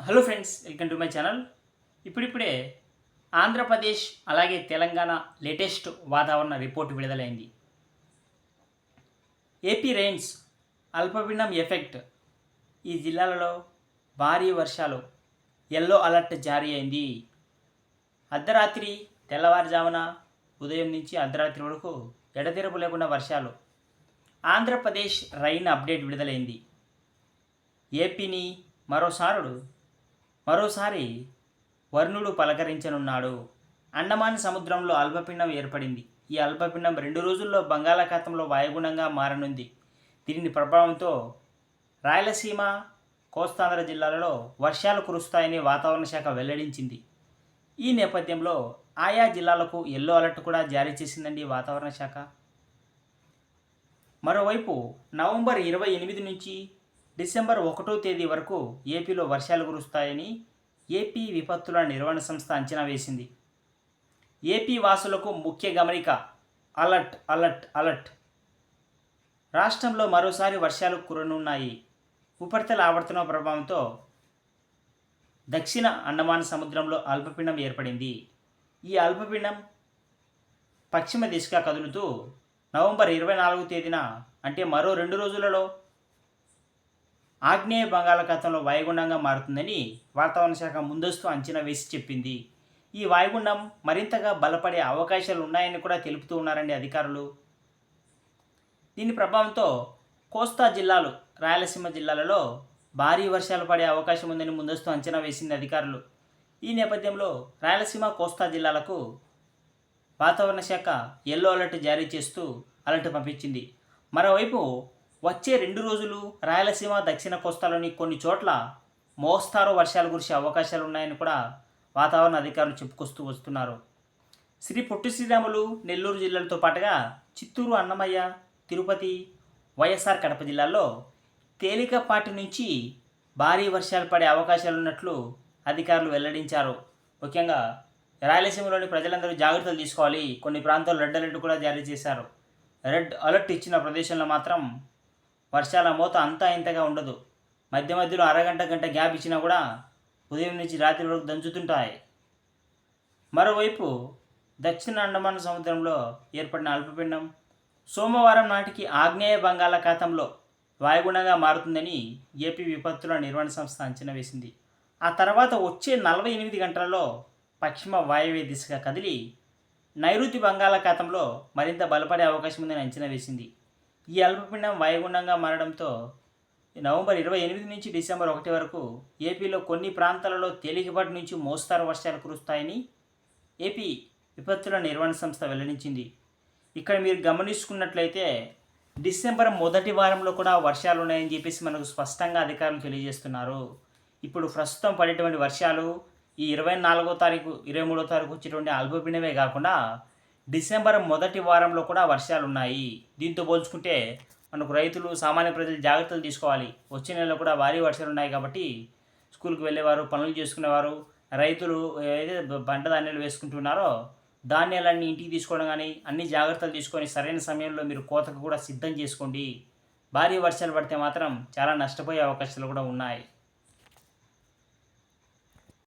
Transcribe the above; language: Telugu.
Hello friends welcome to my channel. ఇప్పుడిప్పుడే ఆంధ్రప్రదేశ్ అలాగే తెలంగాణ లేటెస్ట్ వాతావరణ రిపోర్ట్ విడుదలైంది. ఏపీ రెయిన్స్ అల్పపీడనం ఎఫెక్ట్ ఈ జిల్లాలలో భారీ వర్షాలు ఎల్లో అలర్ట్ జారీ అయింది. అర్ధరాత్రి తెల్లవారుజామున ఉదయం నుంచి అర్ధరాత్రి వరకు ఎడతెరపు లేకుండా వర్షాలు. ఆంధ్రప్రదేశ్ రైన్ అప్డేట్ విడుదలైంది. ఏపీని మరోసారుడు మరోసారి వరుణుడు పలకరించనున్నాడు. అండమాన్ సముద్రంలో అల్పపిండం ఏర్పడింది. ఈ అల్పపిండం రెండు రోజుల్లో బంగాళాఖాతంలో వాయుగుణంగా మారనుంది. దీని ప్రభావంతో రాయలసీమ కోస్తాంధ్ర జిల్లాలలో వర్షాలు కురుస్తాయని వాతావరణ శాఖ వెల్లడించింది. ఈ నేపథ్యంలో ఆయా జిల్లాలకు ఎల్లో అలర్ట్ కూడా జారీ చేసిందండి వాతావరణ శాఖ. మరోవైపు నవంబర్ ఇరవై ఎనిమిది నుంచి డిసెంబర్ ఒకటో తేదీ వరకు ఏపీలో వర్షాలు కురుస్తాయని ఏపీ విపత్తుల నిర్వహణ సంస్థ అంచనా వేసింది. ఏపీ వాసులకు ముఖ్య గమనిక అలర్ట్ అలర్ట్ అలర్ట్. రాష్ట్రంలో మరోసారి వర్షాలు కురనున్నాయి. ఉపరితల ఆవర్తన ప్రభావంతో దక్షిణ అండమాన్ సముద్రంలో అల్పపీండం ఏర్పడింది. ఈ అల్పపీండం పశ్చిమ దిశగా కదులుతూ నవంబర్ ఇరవై నాలుగు తేదీన అంటే మరో రెండు రోజులలో ఆగ్నేయ బంగాళాఖాతంలో వాయుగుండంగా మారుతుందని వాతావరణ శాఖ ముందస్తు అంచనా వేసి చెప్పింది. ఈ వాయుగుండం మరింతగా బలపడే అవకాశాలు ఉన్నాయని కూడా తెలుపుతూ ఉన్నారండి అధికారులు. దీని ప్రభావంతో కోస్తా జిల్లాలు రాయలసీమ జిల్లాలలో భారీ వర్షాలు పడే అవకాశం ఉందని ముందస్తు అంచనా వేసింది అధికారులు. ఈ నేపథ్యంలో రాయలసీమ కోస్తా జిల్లాలకు వాతావరణ శాఖ ఎల్లో అలర్ట్ జారీ చేస్తూ అలర్ట్ పంపించింది. మరోవైపు వచ్చే రెండు రోజులు రాయలసీమ దక్షిణ కోస్తాలోని కొన్ని చోట్ల మోస్తారు వర్షాలు కురిసే అవకాశాలు ఉన్నాయని కూడా వాతావరణ అధికారులు చెప్పుకొస్తూ వస్తున్నారు. శ్రీ పొట్టి శ్రీరాములు నెల్లూరు జిల్లాలతో పాటుగా చిత్తూరు అన్నమయ్య తిరుపతి వైఎస్ఆర్ కడప జిల్లాల్లో తేలికపాటి నుంచి భారీ వర్షాలు పడే అవకాశాలు ఉన్నట్లు అధికారులు వెల్లడించారు. ముఖ్యంగా రాయలసీమలోని ప్రజలందరూ జాగ్రత్తలు తీసుకోవాలి. కొన్ని ప్రాంతాల్లో రెడ్ అలర్ట్ కూడా జారీ చేశారు. రెడ్ అలర్ట్ ఇచ్చిన ప్రదేశంలో మాత్రం వర్షాల మోత అంతా ఇంతగా ఉండదు. మధ్య మధ్యలో అరగంట గంట గ్యాప్ ఇచ్చినా కూడా ఉదయం నుంచి రాత్రి వరకు దంచుతుంటాయి. మరోవైపు దక్షిణ అండమాన్ సముద్రంలో ఏర్పడిన అల్పపిండం సోమవారం నాటికి ఆగ్నేయ బంగాళాఖాతంలో వాయుగుణంగా మారుతుందని ఏపీ విపత్తుల నిర్వహణ సంస్థ అంచనా వేసింది. ఆ తర్వాత వచ్చే నలభై ఎనిమిది గంటలలో పశ్చిమ వాయువ్య దిశగా కదిలి నైరుతి బంగాళాఖాతంలో మరింత బలపడే అవకాశం ఉందని అంచనా వేసింది. ఈ అల్పపీండం వాయుగుండంగా మారడంతో నవంబర్ ఇరవై ఎనిమిది నుంచి డిసెంబర్ ఒకటి వరకు ఏపీలో కొన్ని ప్రాంతాలలో తేలికపాటి నుంచి మోస్తారు వర్షాలు కురుస్తాయని ఏపీ విపత్తుల నిర్వహణ సంస్థ వెల్లడించింది. ఇక్కడ మీరు గమనించుకున్నట్లయితే డిసెంబర్ మొదటి వారంలో కూడా వర్షాలు ఉన్నాయని చెప్పేసి మనకు స్పష్టంగా అధికారులు తెలియజేస్తున్నారు. ఇప్పుడు ప్రస్తుతం పడేటువంటి వర్షాలు ఈ ఇరవై నాలుగో తారీఖు ఇరవై మూడో తారీఖు వచ్చేటువంటి అల్పపీడనమే కాకుండా డిసెంబర్ మొదటి వారంలో కూడా వర్షాలు ఉన్నాయి దీంతో పోల్చుకుంటే మనకు రైతులు సామాన్య ప్రజలు జాగ్రత్తలు తీసుకోవాలి. వచ్చే నెలలో కూడా భారీ వర్షాలు ఉన్నాయి కాబట్టి స్కూల్కి వెళ్ళేవారు పనులు చేసుకునేవారు రైతులు ఏదైతే పంట ధాన్యాలు వేసుకుంటున్నారో ధాన్యాలన్నీ ఇంటికి తీసుకోవడం కానీ అన్ని జాగ్రత్తలు తీసుకొని సరైన సమయంలో మీరు కోతకు కూడా సిద్ధం చేసుకోండి. భారీ వర్షాలు పడితే మాత్రం చాలా నష్టపోయే అవకాశాలు కూడా ఉన్నాయి.